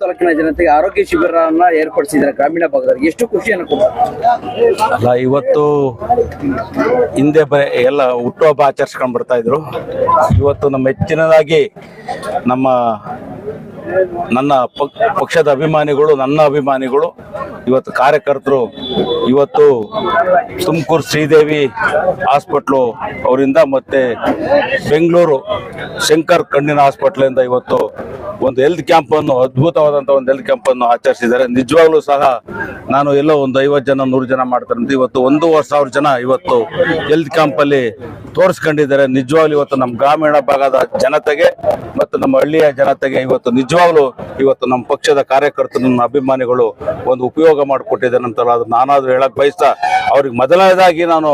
ತಾಲೂಕಿನ ಜನತೆಗೆ ಆರೋಗ್ಯ ಶಿಬಿರವನ್ನ ಏರ್ಪಡಿಸಿದ್ರೆ ಗ್ರಾಮೀಣ ಭಾಗದಲ್ಲಿ ಎಷ್ಟು ಖುಷಿಯನ್ನು ಅಲ್ಲ, ಇವತ್ತು ಹಿಂದೆ ಬರೀ ಎಲ್ಲ ಹುಟ್ಟುಹಬ್ಬ ಆಚರಿಸ್ಕೊಂಡು ಬರ್ತಾ ಇದ್ರು. ಇವತ್ತು ನಮ್ಮ ಹೆಚ್ಚಿನದಾಗಿ ನಮ್ಮ ನನ್ನ ಪಕ್- ಪಕ್ಷದ ಅಭಿಮಾನಿಗಳು, ನನ್ನ ಅಭಿಮಾನಿಗಳು, ಇವತ್ತು ಕಾರ್ಯಕರ್ತರು, ಇವತ್ತು ತುಮಕೂರು ಶ್ರೀದೇವಿ ಹಾಸ್ಪಿಟ್ಲು ಅವರಿಂದ ಮತ್ತೆ ಬೆಂಗಳೂರು ಶಂಕರ್ ಕಣ್ಣಿನ ಹಾಸ್ಪಿಟ್ಲಿಂದ ಇವತ್ತು ಒಂದು ಹೆಲ್ತ್ ಕ್ಯಾಂಪ್ ಅನ್ನು ಅದ್ಭುತವಾದಂತ ಒಂದು ಹೆಲ್ತ್ ಕ್ಯಾಂಪ್ ಅನ್ನು ಆಚರಿಸಿದ್ದಾರೆ. ನಿಜವಾಗ್ಲೂ ಸಹ ನಾನು ಎಲ್ಲೋ ಒಂದು ಐವತ್ತು ಜನ, ನೂರು ಜನ ಮಾಡ್ತಾರೆ. ಅಂತ ಇವತ್ತು ಒಂದೂವರೆ ಸಾವಿರ ಜನ ಇವತ್ತು ಹೆಲ್ತ್ ಕ್ಯಾಂಪ್ ಅಲ್ಲಿ ತೋರಿಸ್ಕೊಂಡಿದ್ದಾರೆ. ನಿಜವಾಗ್ಲೂ ಇವತ್ತು ನಮ್ಮ ಗ್ರಾಮೀಣ ಭಾಗದ ಜನತೆಗೆ ಮತ್ತು ನಮ್ಮ ಹಳ್ಳಿಯ ಜನತೆಗೆ ಇವತ್ತು ನಿಜವಾಗ್ಲೂ ಇವತ್ತು ನಮ್ಮ ಪಕ್ಷದ ಕಾರ್ಯಕರ್ತರು ಅಭಿಮಾನಿಗಳು ಒಂದು ಉಪಯೋಗ ಮಾಡಿಕೊಟ್ಟಿದ್ದಾರೆ ಅಂತ ಅದು ನಾನಾದ್ರೂ ಹೇಳಕ್ ಬಯಸ್ತಾ ಅವ್ರಿಗೆ ಮೊದಲನೇದಾಗಿ ನಾನು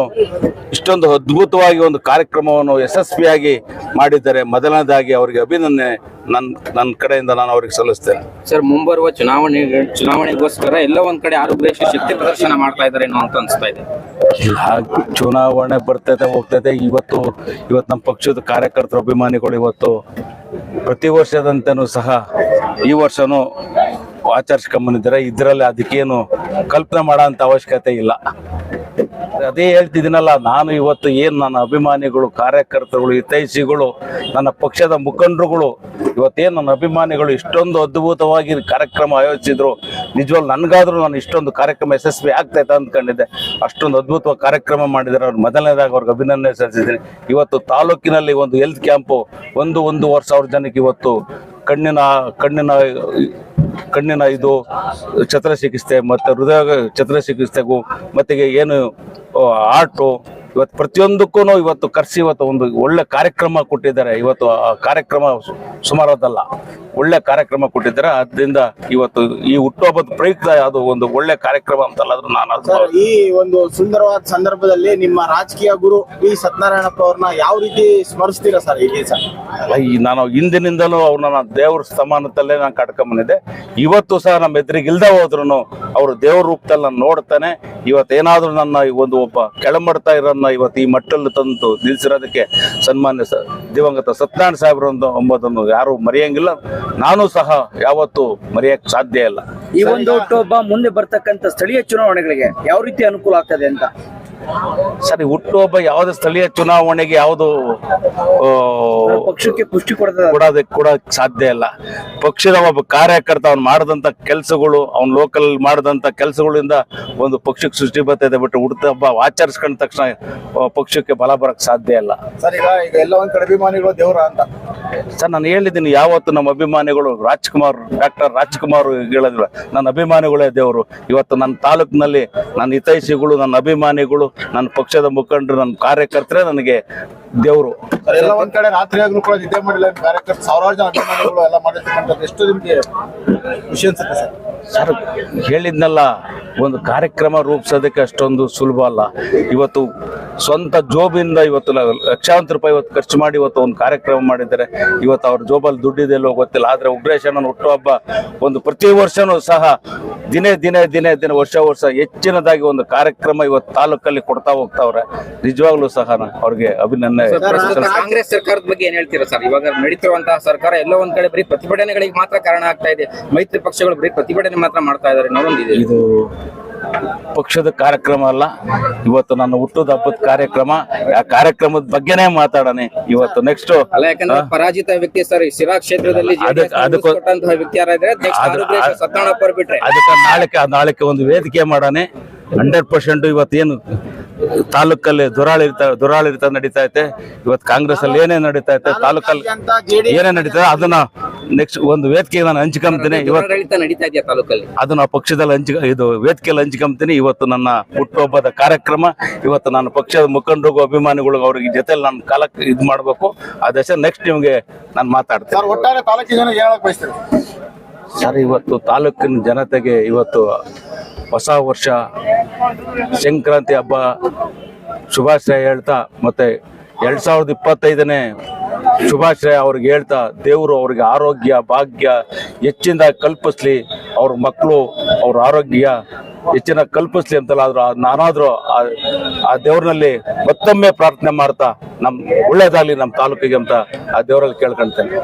ಇಷ್ಟೊಂದು ಅದ್ಭುತವಾಗಿ ಒಂದು ಕಾರ್ಯಕ್ರಮವನ್ನು ಯಶಸ್ವಿಯಾಗಿ ಮಾಡಿದ್ದಾರೆ. ಮೊದಲನೇದಾಗಿ ಅವರಿಗೆ ಅಭಿನಂದನೆ ನನ್ನ ನನ್ನ ಕಡೆಯಿಂದ ನಾನು ಅವ್ರಿಗೆ ಸಲ್ಲಿಸ್ತೇನೆ. ಸರ್ ಮುಂಬರುವ ಚುನಾವಣೆ ಚುನಾವಣೆಗೋಸ್ಕರ ಎಲ್ಲ ಒಂದ್ ಕಡೆ ಆರೋಗ್ಯ ಶಕ್ತಿ ಪ್ರದರ್ಶನ ಮಾಡ್ತಾ ಇದ್ದಾರೆ ಏನೋ ಅಂತ ಅನ್ಸ್ತಾ ಇದೆ. ಚುನಾವಣೆ ಬರ್ತೈತೆ ಹೋಗ್ತೈತೆ. ಇವತ್ತು ಇವತ್ತು ನಮ್ಮ ಪಕ್ಷದ ಕಾರ್ಯಕರ್ತರ ಅಭಿಮಾನಿಗಳು ಇವತ್ತು ಪ್ರತಿ ವರ್ಷದಂತೆನೂ ಸಹ ಈ ವರ್ಷನೂ ಆಚರಿಸ್ಕೊಂಬಂದಿದ್ದಾರೆ. ಇದರಲ್ಲಿ ಅದಕ್ಕೇನು ಕಲ್ಪನೆ ಮಾಡೋ ಅಂತ ಅವಶ್ಯಕತೆ ಇಲ್ಲ. ಅದೇ ಹೇಳ್ತಿದ್ದೀನಲ್ಲ, ನಾನು ಇವತ್ತು ಏನು ನನ್ನ ಅಭಿಮಾನಿಗಳು, ಕಾರ್ಯಕರ್ತರುಗಳು, ಹಿತೈಷಿಗಳು, ನನ್ನ ಪಕ್ಷದ ಮುಖಂಡರುಗಳು, ಇವತ್ತೇನು ನನ್ನ ಅಭಿಮಾನಿಗಳು ಇಷ್ಟೊಂದು ಅದ್ಭುತವಾಗಿ ಕಾರ್ಯಕ್ರಮ ಆಯೋಜಿಸಿದ್ರು. ನಿಜವಾಗ್ಲು ನನಗಾದ್ರೂ ನಾನು ಇಷ್ಟೊಂದು ಕಾರ್ಯಕ್ರಮ ಯಶಸ್ವಿ ಆಗ್ತೈತೆ ಅಂದ್ಕೊಂಡಿದ್ದೆ. ಅಷ್ಟೊಂದು ಅದ್ಭುತವಾಗಿ ಕಾರ್ಯಕ್ರಮ ಮಾಡಿದ್ದಾರೆ. ಅವ್ರು ಮೊದಲನೇದಾಗಿ ಅವ್ರಿಗೆ ಅಭಿನಂದನೆ ಸಲ್ಲಿಸಿದ್ದೀನಿ. ಇವತ್ತು ತಾಲೂಕಿನಲ್ಲಿ ಒಂದು ಹೆಲ್ತ್ ಕ್ಯಾಂಪು ಒಂದು ಒಂದೂವರೆ ಸಾವಿರ ಜನಕ್ಕೆ ಇವತ್ತು ಕಣ್ಣಿನ ಕಣ್ಣಿನ ಕಣ್ಣಿನ ಇದು ಛತ್ರ ಚಿಕಿತ್ಸೆ ಮತ್ತು ಹೃದಯ ಛತ್ರ ಚಿಕಿತ್ಸೆಗೂ ಮತ್ತು ಏನು ಆರ್ಟು, ಇವತ್ತು ಪ್ರತಿಯೊಂದಕ್ಕೂ ಇವತ್ತು ಕರೆಸಿ ಇವತ್ತು ಒಂದು ಒಳ್ಳೆ ಕಾರ್ಯಕ್ರಮ ಕೊಟ್ಟಿದ್ದಾರೆ. ಇವತ್ತು ಆ ಕಾರ್ಯಕ್ರಮ ಸುಮಾರದಲ್ಲ. ಒಳ್ಳೆ ಕಾರ್ಯಕ್ರಮ ಕೊಟ್ಟಿದ್ದಾರೆ. ಅದರಿಂದ ಇವತ್ತು ಈ ಹುಟ್ಟುಹಬ್ಬದ ಪ್ರಯುಕ್ತ ಅದು ಒಂದು ಒಳ್ಳೆ ಕಾರ್ಯಕ್ರಮ ಅಂತಲ್ಲ ಆದ್ರೂ ನಾನು ಸರ್ ಈ ಒಂದು ಸುಂದರವಾದ ಸಂದರ್ಭದಲ್ಲಿ ನಿಮ್ಮ ರಾಜಕೀಯ ಗುರು ವಿ ಸತ್ಯನಾರಾಯಣಪ್ಪ ಅವ್ರನ್ನ ಯಾವ ರೀತಿ ಸ್ಮರಿಸ್ತೀರಾ ಸರ್ ಇಲ್ಲಿ ಸರ್ ಅಲ್ಲ ಈ ನಾನು ಹಿಂದಿನಿಂದಲೂ ಅವ್ರನ್ನ ನಾನು ದೇವ್ರ ಸಮಾನದಲ್ಲೇ ನಾನು ಕಟ್ಕೊಂಬಂದಿದ್ದೆ ಇವತ್ತು ಸಹ ನಮ್ಮ ಎದುರಿಗೆ ಇಲ್ದ ಹೋದ್ರು ಅವರು ದೇವ್ರ ರೂಪದಲ್ಲಿ ನಾನು ನೋಡ್ತಾನೆ. ಇವತ್ತೇನಾದ್ರೂ ನನ್ನ ಈ ಒಂದು ಒಬ್ಬ ಕೆಳಮಡ್ತಾ ಇರೋನ್ನ ಇವತ್ತು ಈ ಮಟ್ಟಲ್ಲಿ ತಂದು ನಿಲ್ಲಿಸಿರೋದಕ್ಕೆ ಸನ್ಮಾನ್ಯ ದಿವಂಗತ ಸತ್ಯನಾರಾಯಣ ಸಾಹೇಬ್ರಂದು ಎಂಬುದನ್ನು ಯಾರು ಮರೆಯಂಗಿಲ್ಲ. ನಾನು ಸಹ ಯಾವತ್ತು ಮರೆಯಕ್ಕೆ ಸಾಧ್ಯ ಇಲ್ಲ. ಈ ಒಂದು ಒಬ್ಬ ಮುಂದೆ ಬರ್ತಕ್ಕಂಥ ಸ್ಥಳೀಯ ಚುನಾವಣೆಗಳಿಗೆ ಯಾವ ರೀತಿ ಅನುಕೂಲ ಆಗ್ತದೆ ಅಂತ? ಸರಿ ಹುಟ್ಟುಹಬ್ಬ ಯಾವ್ದು ಸ್ಥಳೀಯ ಚುನಾವಣೆಗೆ ಯಾವುದು ಪಕ್ಷಕ್ಕೆ ಪುಷ್ಟಿ ಕೊಡೋದಕ್ಕೆ ಕೂಡ ಸಾಧ್ಯ ಇಲ್ಲ. ಪಕ್ಷದ ಒಬ್ಬ ಕಾರ್ಯಕರ್ತ ಅವ್ನು ಮಾಡಿದಂತ ಕೆಲಸಗಳು ಅವ್ನು ಲೋಕಲ್ ಮಾಡಿದಂತ ಕೆಲಸಗಳಿಂದ ಒಂದು ಪಕ್ಷಕ್ಕೆ ಸೃಷ್ಟಿ ಬರ್ತದೆ ಬಟ್ ಹುಟ್ಟು ಹಬ್ಬ ಆಚರಿಸ್ಕೊಂಡ ತಕ್ಷಣ ಪಕ್ಷಕ್ಕೆ ಬಲ ಬರಕ್ ಸಾಧ್ಯ ಇಲ್ಲ. ಸರ್ ಈಗ ಈಗ ಎಲ್ಲ ಒಂದ್ ಕಡೆ ಅಭಿಮಾನಿಗಳು ದೇವ್ರ ಅಂತ. ಸರ್ ನಾನು ಹೇಳಿದ್ದೀನಿ ಯಾವತ್ತು ನಮ್ಮ ಅಭಿಮಾನಿಗಳು ರಾಜ್ಕುಮಾರ್ ಡಾಕ್ಟರ್ ರಾಜ್ಕುಮಾರ್ ಹೇಳಿದ್ರು ನನ್ನ ಅಭಿಮಾನಿಗಳೇ ದೇವರು. ಇವತ್ತು ನನ್ನ ತಾಲೂಕಿನಲ್ಲಿ ನನ್ನ ಹಿತೈಷಿಗಳು ನನ್ನ ಅಭಿಮಾನಿಗಳು ನನ್ನ ಪಕ್ಷದ ಮುಖಂಡರು ನನ್ನ ಕಾರ್ಯಕರ್ತರೇ ನನಗೆ ದೇವರು. ಎಲ್ಲ ಒಂದ್ ಕಡೆ ರಾತ್ರಿ ಆಗ್ಲೂ ಕೂಡ ನಿದ್ದೆ ಮಾಡಿಲ್ಲ ಕಾರ್ಯಕರ್ತರು ಸಾವಿರಾರು ಜನ ಅಭಿಮಾನಿಗಳು ಎಲ್ಲ ಮಾಡಿರ್ತಕ್ಕಂಥದ್ದು ಎಷ್ಟು ನಿಮಗೆ ಖುಷಿ ಅನ್ಸುತ್ತೆ ಸರ್? ಸರ್ ಹೇಳಿದ್ನಲ್ಲ ಒಂದು ಕಾರ್ಯಕ್ರಮ ರೂಪಿಸೋದಕ್ಕೆ ಅಷ್ಟೊಂದು ಸುಲಭ ಅಲ್ಲ. ಇವತ್ತು ಸ್ವಂತ ಜೋಬಿಂದ ಇವತ್ತು ಲಕ್ಷಾಂತರ ರೂಪಾಯಿ ಇವತ್ತು ಖರ್ಚು ಮಾಡಿ ಇವತ್ತು ಒಂದು ಕಾರ್ಯಕ್ರಮ ಮಾಡಿದ್ದಾರೆ. ಇವತ್ತು ಅವ್ರ ಜೋಬಲ್ಲಿ ದುಡ್ಡಿದೆಲ್ಲೋ ಗೊತ್ತಿಲ್ಲ. ಆದ್ರೆ ಉಗ್ರೇಶನ ಹುಟ್ಟುಹಬ್ಬ ಒಂದು ಪ್ರತಿ ವರ್ಷನೂ ಸಹ ದಿನೇ ದಿನೇ ದಿನೇ ದಿನ ವರ್ಷ ವರ್ಷ ಹೆಚ್ಚಿನದಾಗಿ ಒಂದು ಕಾರ್ಯಕ್ರಮ ಇವತ್ತು ತಾಲೂಕಲ್ಲಿ ಕೊಡ್ತಾ ಹೋಗ್ತಾವ್ರೆ. ನಿಜವಾಗ್ಲೂ ಸಹ ಅವ್ರಿಗೆ ಅಭಿನಂದನೆ. ಕಾಂಗ್ರೆಸ್ ಸರ್ಕಾರದ ಬಗ್ಗೆ ಏನ್ ಹೇಳ್ತೀರಾ ಸರ್? ಇವಾಗ ನಡೀತಿರುವಂತಹ ಸರ್ಕಾರ ಎಲ್ಲೋ ಒಂದ್ ಕಡೆ ಬರೀ ಪ್ರತಿಭಟನೆಗಳಿಗೆ ಮಾತ್ರ ಕಾರಣ ಆಗ್ತಾ ಇದೆ. ಮೈತ್ರಿ ಪಕ್ಷಗಳು ಬರೀ ಪ್ರತಿಭಟನೆ ಮಾತ್ರ ಮಾಡ್ತಾ ಇದಾರೆ. ಇದು ಪಕ್ಷದ ಕಾರ್ಯಕ್ರಮ ಅಲ್ಲ. ಇವತ್ತು ನನ್ನ ಹುಟ್ಟದ ಹಬ್ಬದ ಕಾರ್ಯಕ್ರಮ. ಆ ಕಾರ್ಯಕ್ರಮದ ಬಗ್ಗೆನೇ ಮಾತಾಡೋಣ. ಇವತ್ತು ನೆಕ್ಸ್ಟ್ ಅಲ್ಲ ಯಾಕಂದ್ರೆ ಪರಾಜಿತ ವ್ಯಕ್ತಿ ಸರ್ ಶಿರಾ ಕ್ಷೇತ್ರದಲ್ಲಿ ಅದಕ್ಕೆ- ನಾಳೆ ವ್ಯಕ್ತಿ ಯಾರಾದ್ರೆ ಅದಕ್ಕೆ ನಾಳೆಗೆ ಒಂದು ವೇದಿಕೆ ಮಾಡಾನೆ ಹಂಡ್ರೆಡ್ ಪರ್ಸೆಂಟ್ ಇವತ್ತೇನು ತಾಲೂಕಲ್ಲಿ ದುರಾಳಿತ ದುರಾಳಿತ ನಡೀತಾ ಐತೆ. ಇವತ್ತು ಕಾಂಗ್ರೆಸ್ ಅಲ್ಲಿ ಏನೇ ನಡೀತಾ ಐತೆ ತಾಲೂಕಲ್ಲಿ ಏನೇ ನಡೀತಾ ಅದನ್ನ ನೆಕ್ಸ್ಟ್ ಒಂದು ವೇದಿಕೆ ನಾನು ಹಂಚ್ಕೊಂತೀನಿ ಇವತ್ತು ದುರಾಡಳಿತ ನಡೀತಾ ಇದೆಯಾ ತಾಲೂಕಲ್ಲಿ? ಅದನ್ನ ಪಕ್ಷದಲ್ಲಿ ಹಂಚ ಇದು ವೇದಿಕೆಯಲ್ಲಿ ಹಂಚ್ಕೊಂತೀನಿ ಇವತ್ತು ನನ್ನ ಹುಟ್ಟುಹಬ್ಬದ ಕಾರ್ಯಕ್ರಮ. ಇವತ್ತು ನಾನು ಪಕ್ಷದ ಮುಖಂಡರಿಗೂ ಅಭಿಮಾನಿಗಳಿಗೂ ಅವ್ರಿಗೆ ಜೊತೆಲಿ ನಾನು ಕಾಲಕ್ಕೆ ಇದು ಮಾಡಬೇಕು. ಆ ದಶ ನೆಕ್ಸ್ಟ್ ನಿಮಗೆ ನಾನು ಮಾತಾಡ್ತೇನೆ. ಸರ್ ಒಟ್ಟಾರೆ ತಾಲೂಕಿನ ಜನ ಏನ್ ಹೇಳಕ್ ಬಯಸ್ತೀರಿ? ಸರ್ ಇವತ್ತು ತಾಲೂಕಿನ ಜನತೆಗೆ ಇವತ್ತು ಹೊಸ ವರ್ಷ ಸಂಕ್ರಾಂತಿ ಹಬ್ಬ ಶುಭಾಶಯ ಹೇಳ್ತಾ ಮತ್ತೆ ಎರಡ್ ಸಾವಿರದ ಇಪ್ಪತ್ತೈದನೇ ಶುಭಾಶಯ ಅವ್ರಿಗೆ ಹೇಳ್ತಾ ದೇವರು ಅವ್ರಿಗೆ ಆರೋಗ್ಯ, ಭಾಗ್ಯ ಹೆಚ್ಚಿಂದ ಕಲ್ಪಿಸ್ಲಿ. ಅವ್ರ ಮಕ್ಕಳು ಅವ್ರ ಆರೋಗ್ಯ ಹೆಚ್ಚಿನ ಕಲ್ಪಿಸ್ಲಿ ಅಂತಲ್ಲ ಆದ್ರೂ ನಾನಾದ್ರೂ ಆ- ದೇವ್ರನಲ್ಲಿ ಮತ್ತೊಮ್ಮೆ ಪ್ರಾರ್ಥನೆ ಮಾಡ್ತಾ ನಮ್ ಒಳ್ಳೇದಾಗ್ಲಿ ನಮ್ಮ ತಾಲೂಕಿಗೆ ಅಂತ ಆ ದೇವರಲ್ಲಿ ಕೇಳ್ಕೊಂತೇನೆ